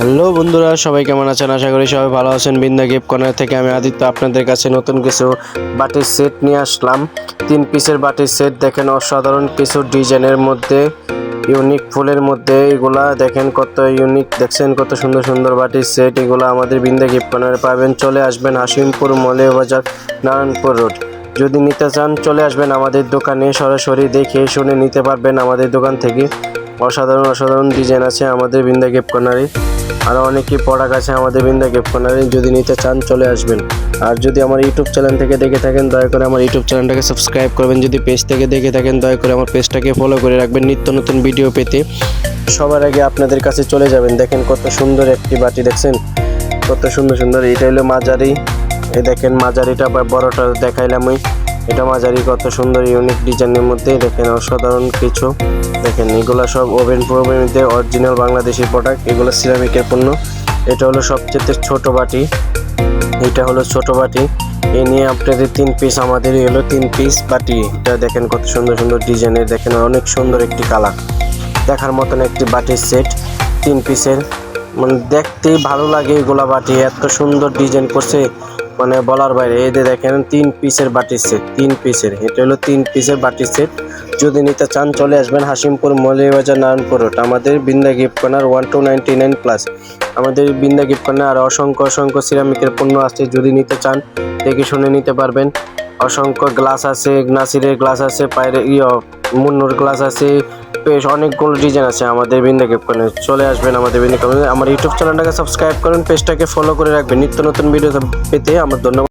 Hello বন্ধুরা, সবাই কেমন আছেন? আশা করি সবাই ভালো আছেন। বিন্দা গিফট কর্নার থেকে আমি আদিত্য আপনাদের কাছে নতুন কিছু বাটির সেট নিয়ে আসলাম। তিন পিসের বাটির সেট, দেখেন অসাধারণ কিছু ডিজাইনের মধ্যে, ইউনিক ফুলের মধ্যে। এগুলা দেখেন কত ইউনিক, দেখছেন কত সুন্দর সুন্দর বাটির সেট। এগুলো আমাদের বিন্দা গিফট কর্নারে পাবেন। চলে আসবেন হাসিমপুর বাজার, নারায়ণপুর রোড। যদি নিতে চান, চলে আসবেন আমাদের দোকানে। সরাসরি দেখে শুনে নিতে পারবেন আমাদের দোকান থেকে। অসাধারণ অসাধারণ ডিজাইন আছে আমাদের বিন্দা গিফট কর্নারে আরও অনেকই প্রোডাক্ট আছে আমাদের বিন্দা গিফট কর্নারে যদি নিতে চান, চলে আসবেন। আর যদি আমার ইউটিউব চ্যানেল থেকে দেখে থাকেন, দয়া করে আমার ইউটিউব চ্যানেলটাকে সাবস্ক্রাইব করবেন। যদি পেজ থেকে দেখে থাকেন, দয়া করে আমার পেজটাকে ফলো করে রাখবেন নিত্য নতুন ভিডিও পেতে। সবার আগে আপনাদের কাছে চলে যাবেন। দেখেন কত সুন্দর একটি বাটি, দেখছেন? কত সুন্দর সুন্দর। এটা হলো মাঝারি। এই দেখেন মাঝারিটা বা বড়টা দেখাইলাম ওই এটা মাঝারি কত সুন্দর ইউনিক ডিজাইনের মধ্যে দেখেন, অসাধারণ কিছু। দেখেন, এগুলো সব ওভেন প্রোভেনতে অরিজিনাল বাংলাদেশি প্রোডাক্ট এগুলো সিরামিকের পণ্য। এটা হলো সবচেয়ে ছোট বাটি। এটা হলো ছোট বাটি। এই নিয়ে আপনাদের তিন পিস আমাদের হলো তিন পিস বাটি। এটা দেখেন কত সুন্দর সুন্দর ডিজাইনের দেখেন অনেক সুন্দর একটি কালার দেখার মতন একটি বাটির সেট তিন পিসের মানে দেখতেই ভালো লাগে এগুলা বাটি, এত সুন্দর ডিজাইন করছে। মানে বলার বাইরে, এই যে দেখেন, তিন পিসের বাটির সেট তিন পিসের এটা হলো তিন পিসের বাটির সেট যদি নিতে চান, চলে আসবেন হাসিমপুর মৌলিবাজার নারায়ণপুর রোড আমাদের Binda gift corner one two ninety nine plus আমাদের বিন্দা গিফট কর্নার আর অসংখ্য অসংখ্য সিরামিকের পণ্য আছে, যদি নিতে চান, দেখে শুনে নিতে পারবেন। অসংখ্য গ্লাস আছে, নাসিরের গ্লাস আছে, পায়ের ইয়ে মুন্নুর ক্লাস আছে, বেশ অনেকগুলো ডিজাইন আছে আমাদের বিন্দা কর্নার চলে আসবেন আমাদের বিন্দা কেপ আমার ইউটিউব চ্যানেলটাকে সাবস্ক্রাইব করুন পেজটাকে ফলো করে রাখবেন। নিত্য নতুন ভিডিও পেতে আমার ধন্যবাদ।